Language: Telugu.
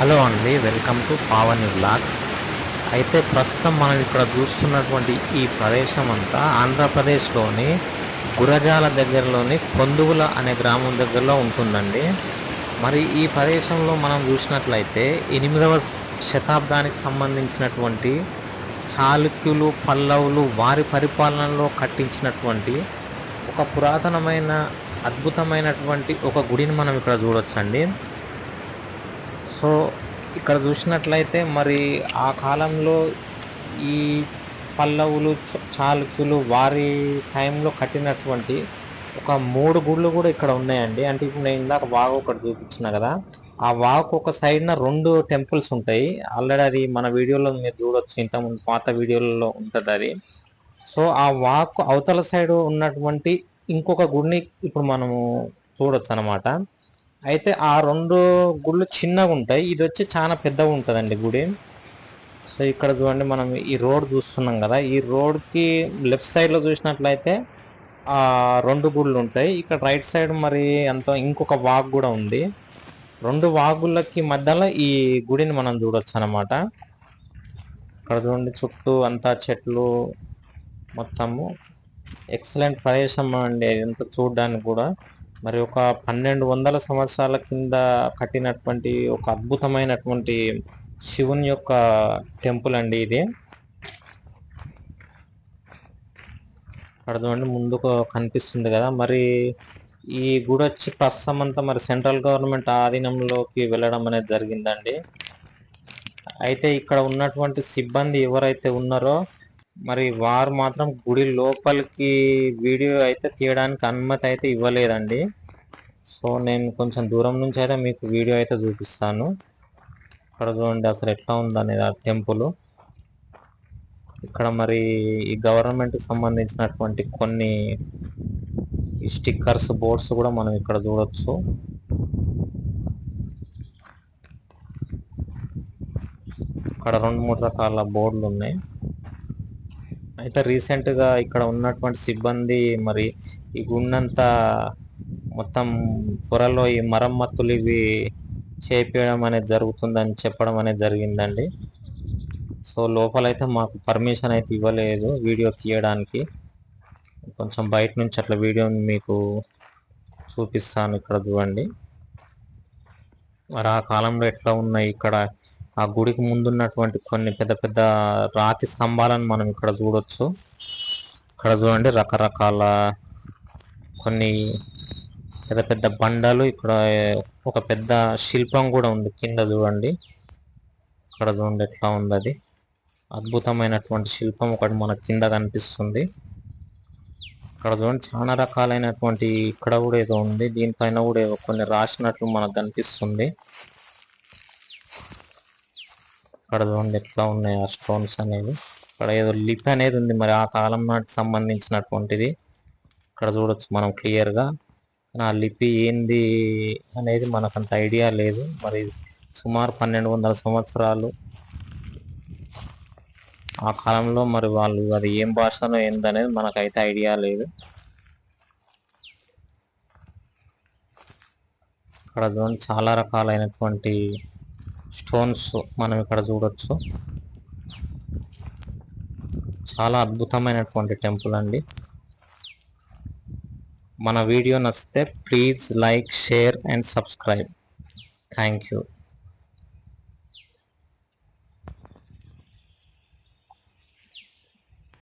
హలో అండి వెల్కమ్ టు పావని బ్లాగ్స్ అయితే ప్రస్తుతం మనం ఇక్కడ చూస్తున్నటువంటి ఈ ప్రదేశం అంతా ఆంధ్రప్రదేశ్లోని గురజాల దగ్గరలోని పొందుగుల అనే గ్రామం దగ్గరలో ఉంటుందండి. మరి ఈ ప్రదేశంలో మనం చూసినట్లయితే ఎనిమిదవ శతాబ్దానికి సంబంధించినటువంటి చాళుక్యులు పల్లవులు వారి పరిపాలనలో కట్టించినటువంటి ఒక పురాతనమైన అద్భుతమైనటువంటి ఒక గుడిని మనం ఇక్కడ చూడొచ్చండి. సో ఇక్కడ చూసినట్లయితే మరి ఆ కాలంలో ఈ పల్లవులు చాళుకులు చాళుక్యులు వారి టైంలో కట్టినటువంటి ఒక మూడు గుళ్ళు కూడా ఇక్కడ ఉన్నాయండి. అంటే ఇప్పుడు నేను ఇందాక వాగు ఒకటి చూపించిన కదా ఆ వాగు ఒక సైడ్న రెండు టెంపుల్స్ ఉంటాయి. ఆల్రెడీ అది మన వీడియోలో మీరు చూడొచ్చు ఇంతకుముందు పాత వీడియోలలో ఉంటుంది అది. సో ఆ వాక్ అవతల సైడ్ ఉన్నటువంటి ఇంకొక గుడిని ఇప్పుడు మనము చూడొచ్చు అనమాట అయితే ఆ రెండు గుళ్ళు చిన్నగా ఉంటాయి. ఇది వచ్చి చాలా పెద్దగా ఉంటుందండి గుడి. సో ఇక్కడ చూడండి మనం ఈ రోడ్ చూస్తున్నాం కదా. ఈ రోడ్కి లెఫ్ట్ సైడ్లో చూసినట్లయితే ఆ రెండు గుళ్ళు ఉంటాయి. ఇక్కడ రైట్ సైడ్ మరి అంత ఇంకొక వాగ్ కూడా ఉంది. రెండు వాగులకి మధ్యలో ఈ గుడిని మనం చూడొచ్చు అనమాట ఇక్కడ చూడండి చుట్టూ అంతా చెట్లు మొత్తము. ఎక్సలెంట్ ప్రదేశం అండి. ఎంత చూడడానికి కూడా. మరి ఒక పన్నెండు వందల సంవత్సరాల కింద కట్టినటువంటి ఒక అద్భుతమైనటువంటి శివుని యొక్క టెంపుల్ అండి ఇది. అర్థమండి ముందుకు కనిపిస్తుంది కదా. మరి ఈ గుడి వచ్చి ప్రస్తుతం అంతా మరి సెంట్రల్ గవర్నమెంట్ ఆధీనంలోకి వెళ్ళడం అనేది జరిగిందండి. అయితే ఇక్కడ ఉన్నటువంటి సిబ్బంది ఎవరైతే ఉన్నారో మరి వారు మాత్రం గుడి లోపలికి వీడియో అయితే తీయడానికి అనుమతి అయితే ఇవ్వలేదండి. సో నేను కొంచెం దూరం నుంచి అయితే మీకు వీడియో అయితే చూపిస్తాను. ఇక్కడ చూడండి అసలు ఎట్లా ఉందనేది ఆ టెంపుల్. ఇక్కడ మరి ఈ గవర్నమెంట్కి సంబంధించినటువంటి కొన్ని స్టిక్కర్స్ బోర్డ్స్ కూడా మనం ఇక్కడ చూడొచ్చు. ఇక్కడ రెండు మూడు రకాల బోర్డులు ఉన్నాయి. అయితే రీసెంట్గా ఇక్కడ ఉన్నటువంటి సిబ్బంది మరి ఈ గుండంతా మొత్తం పొరలో ఈ మరమ్మతులు ఇవి చేపించడం అనేది జరుగుతుందని చెప్పడం అనేది జరిగిందండి. సో లోపలైతే మాకు పర్మిషన్ అయితే ఇవ్వలేదు వీడియో తీయడానికి. కొంచెం బయట నుంచి అట్లా వీడియోని మీకు చూపిస్తాను ఇక్కడ చూడండి. మరి ఆ కాలంలో ఎట్లా ఉన్నాయి ఇక్కడ ఆ గుడికి ముందున్నటువంటి కొన్ని పెద్ద పెద్ద రాతి స్తంభాలను మనం ఇక్కడ చూడొచ్చు. ఇక్కడ చూడండి రకరకాల కొన్ని పెద్ద పెద్ద బండలు ఇక్కడ ఒక పెద్ద శిల్పం కూడా ఉంది కింద చూడండి. ఇక్కడ చూడండి ఎట్లా ఉంది అది. అద్భుతమైనటువంటి శిల్పం ఒకటి మన కింద కనిపిస్తుంది. ఇక్కడ చూడండి చాలా రకాలైనటువంటి ఇక్కడ కూడా ఏదో ఉంది దీనిపైన కూడా కొన్ని రాసినట్లు మనకు కనిపిస్తుంది. ఇక్కడ చూడండి ఎట్లా ఉన్నాయి ఆ స్టోన్స్ అనేవి. ఇక్కడ ఏదో లిపి అనేది ఉంది మరి ఆ కాలం నాటికి సంబంధించినటువంటిది. ఇక్కడ చూడొచ్చు మనం క్లియర్గా ఆ లిపి ఏంది అనేది మనకు అంత ఐడియా లేదు. మరి సుమారు పన్నెండు వందల సంవత్సరాలు ఆ కాలంలో మరి వాళ్ళు అది ఏం భాషలో ఏందనేది మనకైతే ఐడియా లేదు. ఇక్కడ చూడండి చాలా రకాలైనటువంటి స్టోన్స్ మనం ఇక్కడ చూడొచ్చు. చాలా అద్భుతమైనటువంటి టెంపుల్ అండి. మన వీడియో నచ్చితే please like share and subscribe. Thank you.